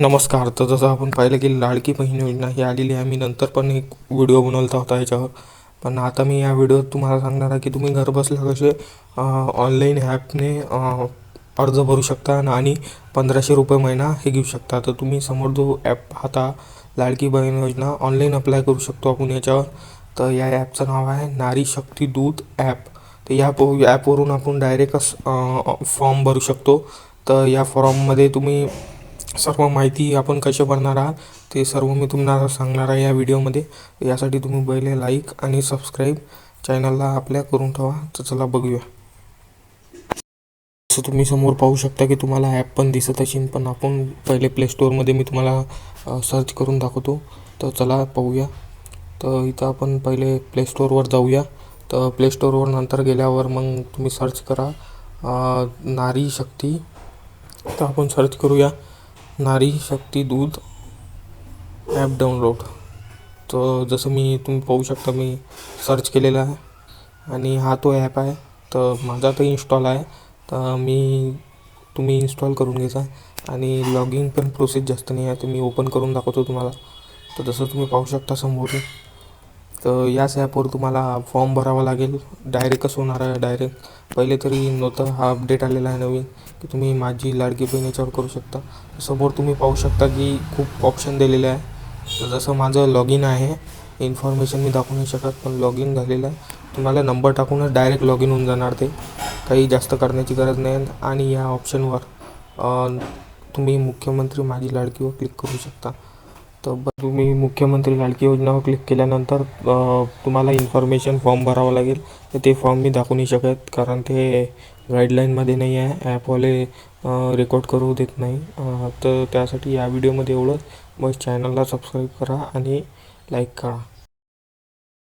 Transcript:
नमस्कार तर जसं आपण पाहिलं की लाडकी बहीण योजना ही आलेली आहे. मी नंतर पण एक व्हिडिओ बनवला होता याच्यावर पण आता मी या व्हिडिओत तुम्हाला सांगणार आहे की तुम्ही घरबसल्या कसे ऑनलाईन ॲपने अर्ज भरू शकता आणि- आणि पंधराशे रुपये महिना हे घेऊ शकता. तर तुम्ही समोर जो ॲप पाहता लाडकी बहीण योजना ऑनलाईन अप्लाय करू शकतो आपण याच्यावर. तर या ॲपचं नाव आहे नारी शक्ती दूत ॲप तर या पो ॲपवरून आपण डायरेक्टच फॉर्म भरू शकतो. तर या फॉर्ममध्ये तुम्ही सर्व माहिती आपण कसे भरणार आहात ते सर्व मी तुम्हाला सांगणार आहे या व्हिडिओमध्ये. यासाठी तुम्ही पहिले लाईक आणि सबस्क्राईब चॅनलला आपल्या करून ठेवा. तर चला बघूया. जसं तुम्ही समोर पाहू शकता की तुम्हाला ॲप पण दिसत असेल पण आपण पहिले प्ले स्टोअरमध्ये मी तुम्हाला सर्च करून दाखवतो. तर चला पाहूया. तर इथं आपण पहिले प्ले स्टोअरवर जाऊया. तर प्ले स्टोअरवर नंतर गेल्यावर मग तुम्ही सर्च करा नारी शक्ती. तर आपण सर्च करूया. नारी शक्ती दूध ॲप डाउनलोड तर जसं मी तुम्ही पाहू शकता मी सर्च केलेला आहे. आणि हा तो ॲप आहे. तर माझा तर इन्स्टॉल आहे. तर मी तुम्ही इन्स्टॉल करून घ्यायचा. आणि लॉग इन पण प्रोसेस जास्त नाही आहे. तर मी ओपन करून दाखवतो तुम्हाला. तर जसं तुम्ही पाहू शकता समोर तर याच ॲपवर तुम्हाला फॉर्म भरावा लागेल. डायरेक्टच होणार आहे डायरेक्ट पहिले तरी नव्हतं हा अपडेट आलेला आहे नवीन की तुम्ही माझी लाडकी बहीण याच्यावर करू शकता. समोर तुम्ही पाहू शकता की खूप ऑप्शन दिलेले आहे. जसं माझं लॉग इन आहे इन्फॉर्मेशन मी दाखवू नाही शकत पण लॉग इन झालेलं आहे. तुम्हाला नंबर टाकूनच डायरेक्ट लॉग इन होऊन जाणार ते. काही जास्त करण्याची गरज नाही. आणि या ऑप्शनवर तुम्ही मुख्यमंत्री माझी लाडकीवर क्लिक करू शकता. तुम्ही मुख्यमंत्री लाडकी योजनावर क्लिक केल्यानंतर तुम्हाला इन्फॉर्मेशन फॉर्म भरावं लागेल. तर ते फॉर्म मी दाखवू नाही शकत कारण ते गाईडलाईनमध्ये नाही आहे. ॲपवाले रेकॉर्ड करू देत नाही. तर त्यासाठी या व्हिडिओमध्ये एवढं मग चॅनलला सबस्क्राईब करा आणि लाईक करा.